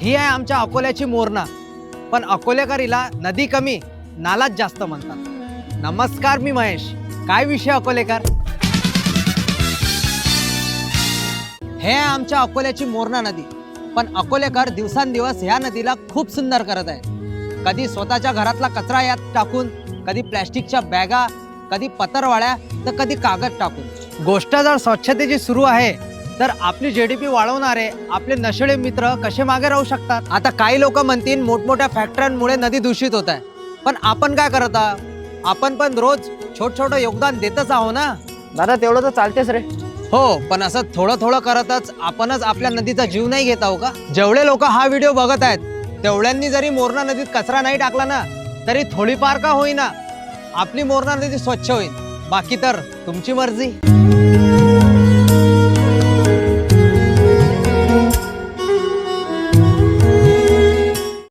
ही आहे आमच्या अकोल्याची मोरणा. पण अकोलेकरीला नदी कमी नालाच जास्त म्हणतात. नमस्कार मी महेश. काय विषय अकोलेकर? हे आहे आमच्या अकोल्याची मोरणा नदी. पण अकोलेकर दिवसांदिवस ह्या नदीला खूप सुंदर करत आहे. कधी स्वतःच्या घरातला कचरा यात टाकून कधी प्लॅस्टिकच्या बॅगा कधी पतरवाळ्या तर कधी कागद टाकून. गोष्ट जर स्वच्छतेची सुरू आहे तर आपली जेडीपी वाढवणारे आपले नशेळे मित्र कसे मागे राहू शकतात? आता काही लोक म्हणतील मोठमोठ्या फॅक्टऱ्यांमुळे नदी दूषित होत आहे. पण आपण काय करत आहोत? आपण पण रोज छोट छोटं योगदान देतच आहो ना? दादा तेवढं तर चालतेच रे. हो पण असं थोडं थोडं करतच आपणच आपल्या नदीचा जीव नाही घेत आहो का? जेवढे लोक हा व्हिडिओ बघत आहेत तेवढ्यांनी जरी मोरणा नदीत कचरा नाही टाकला ना तरी थोडीफार का होईना आपली मोरणा नदी स्वच्छ होईल. बाकी तर तुमची मर्जी.